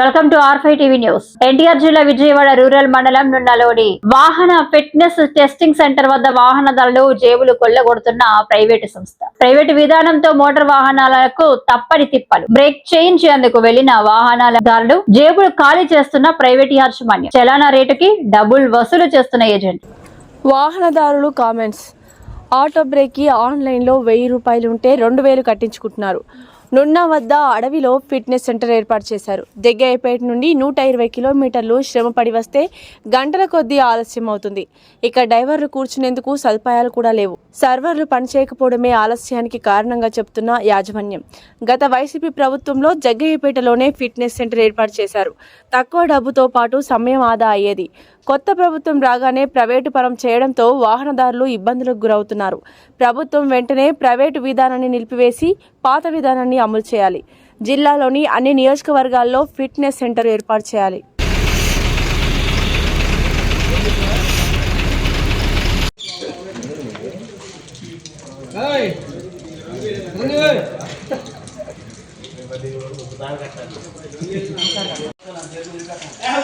Welcome to R five TV news. NTR జిల్లా Vijayawada rural మండలం నుండలోని వాహన ఫిట్నెస్ టెస్టింగ్ సెంటర్ వద్ద వాహనదారులు జేబులు కొల్లగొడుతున్న ప్రైవేటు సంస్థ. ప్రైవేటు విధానంతో మోటార్ వాహనాలకు తప్పని తిప్పలు. బ్రేక్ చేయించేందుకు వెళ్ళిన వాహనాలదారులు జేబులు ఖాళీ చేస్తున్న ప్రైవేట్ యాజమాన్యం. చలానా రేటుకి డబుల్ వసూలు చేస్తున్న ఏజెంట్. వాహనదారులు కామెంట్స్. ఆటో బ్రేక్కి ఆన్లైన్లో వెయ్యి రూపాయలు ఉంటే రెండు వేలు కట్టించుకుంటున్నారు. నున్నా వద్ద అడవిలో ఫిట్నెస్ సెంటర్ ఏర్పాటు చేశారు. దగ్గైపేట నుండి నూట ఇరవై కిలోమీటర్లు శ్రమ పడి వస్తే గంటల కొద్దీ ఆలస్యం అవుతుంది. ఇక డ్రైవర్లు కూర్చునేందుకు సదుపాయాలు కూడా లేవు. సర్వర్లు పనిచేయకపోవడమే ఆలస్యానికి కారణంగా చెబుతున్న యాజమాన్యం. గత వైసీపీ ప్రభుత్వంలో జగ్గయ్యపేటలోనే ఫిట్నెస్ సెంటర్ ఏర్పాటు చేశారు. తక్కువ డబ్బుతో పాటు సమయం ఆదా అయ్యేది. కొత్త ప్రభుత్వం రాగానే ప్రైవేటు పరం చేయడంతో వాహనదారులు ఇబ్బందులకు గురవుతున్నారు. ప్రభుత్వం వెంటనే ప్రైవేటు విధానాన్ని నిలిపివేసి పాత విధానాన్ని అమలు చేయాలి. జిల్లాలోని అన్ని నియోజకవర్గాల్లో ఫిట్నెస్ సెంటర్ ఏర్పాటు చేయాలి.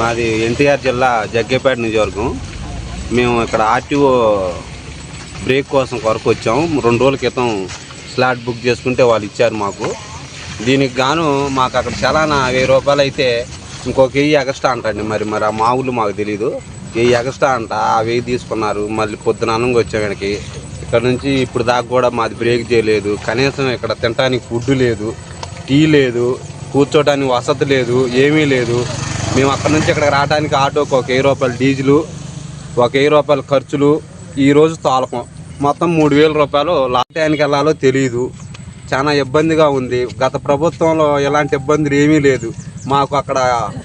మాది ఎన్టీఆర్ జిల్లా జగ్గేపేట నియోజకవర్గం. మేము ఇక్కడ ఆర్టీఓ బ్రేక్ కోసం కొరకు వచ్చాము రెండు రోజుల క్రితం స్లాట్ బుక్ చేసుకుంటే వాళ్ళు ఇచ్చారు మాకు. దీనికి గాను మాకు అక్కడ చలానా వెయ్యి రూపాయలు అయితే ఇంకొక వెయ్యి ఎగస్ట్రా అంటండి మరి మరి ఆ మామూలు మాకు తెలియదు వెయ్యి ఎగస్ట్రా అంట ఆ వెయ్యి తీసుకున్నారు. మళ్ళీ పొద్దున అన్నంగా వచ్చాం వెనక్కి. ఇక్కడ నుంచి ఇప్పుడు దాకా కూడా మాది బ్రేక్ చేయలేదు. కనీసం ఇక్కడ తినడానికి ఫుడ్ లేదు టీ లేదు కూర్చోడానికి వసతి లేదు ఏమీ లేదు. మేము అక్కడ నుంచి ఇక్కడికి రావడానికి ఆటోకి ఒక వెయ్యి రూపాయలు డీజిలు ఒక వెయ్యి రూపాయల ఖర్చులు ఈరోజు తోలకం. మొత్తం మూడు వేల రూపాయలు లాటానికి వెళ్ళాలో తెలియదు చాలా ఇబ్బందిగా ఉంది. గత ప్రభుత్వంలో ఎలాంటి ఇబ్బందులు ఏమీ లేదు. మాకు అక్కడ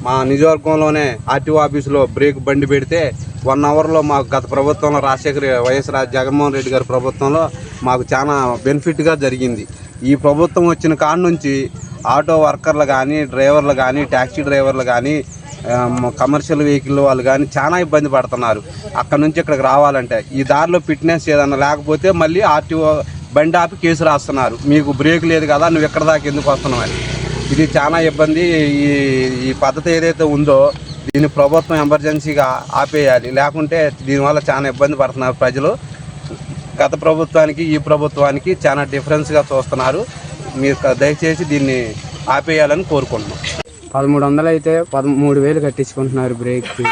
మా నియోజకవర్గంలోనే ఆర్టీఓ ఆఫీసులో బ్రేక్ బండి పెడితే వన్ అవర్లో మాకు గత ప్రభుత్వంలో రాజశేఖర్ వైఎస్ రాజ్ జగన్మోహన్ రెడ్డి గారి ప్రభుత్వంలో మాకు చాలా బెనిఫిట్గా జరిగింది. ఈ ప్రభుత్వం వచ్చిన కాడ నుంచి ఆటో వర్కర్లు కానీ డ్రైవర్లు కానీ ట్యాక్సీ డ్రైవర్లు కానీ కమర్షియల్ వెహికల్ వాళ్ళు కానీ చాలా ఇబ్బంది పడుతున్నారు. అక్కడ నుంచి ఇక్కడికి రావాలంటే ఈ దారిలో ఫిట్నెస్ ఏదన్నా లేకపోతే మళ్ళీ ఆర్టీఓ బండి ఆపి కేసు రాస్తున్నారు. మీకు బ్రేక్ లేదు కదా నువ్వు ఎక్కడ దాకా ఎందుకు వస్తున్నావు అని. ఇది చాలా ఇబ్బంది. ఈ ఈ పద్ధతి ఏదైతే ఉందో దీన్ని ప్రభుత్వం ఎమర్జెన్సీగా ఆపేయాలి. లేకుంటే దీనివల్ల చాలా ఇబ్బంది పడుతున్నారు ప్రజలు. గత ప్రభుత్వానికి ఈ ప్రభుత్వానికి చాలా డిఫరెన్స్గా చూస్తున్నారు. మీరు దయచేసి దీన్ని ఆపేయాలని కోరుకుంటున్నాం. పదమూడు వందలు అయితే పదమూడు వేలు కట్టించుకుంటున్నారు బ్రేక్కి.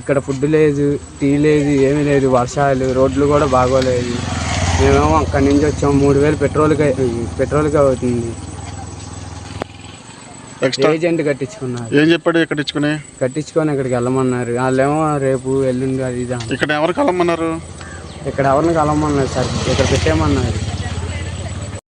ఇక్కడ ఫుడ్ లేదు టీ లేదు ఏమీ లేదు వర్షాలు రోడ్లు కూడా బాగోలేదు. మేమేమో అక్కడి నుంచి వచ్చాము మూడు వేలు పెట్రోల్కి పెట్రోల్కి అవుతుంది. ఎక్స్ట్రా ఏజెంట్ కట్టించుకున్నారు. ఏం చెప్పాడు ఇక్కడ ఇచ్చుకుని? కట్టించుకొని ఇక్కడికి వెళ్ళమన్నారు. వాళ్ళేమో రేపు ఎల్లుండి అది. ఇక్కడ ఎవరు కలమన్నారు? ఇక్కడ ఎవరిని కలవమన్నారు సార్? ఇక్కడ పెట్టేయమన్నారు.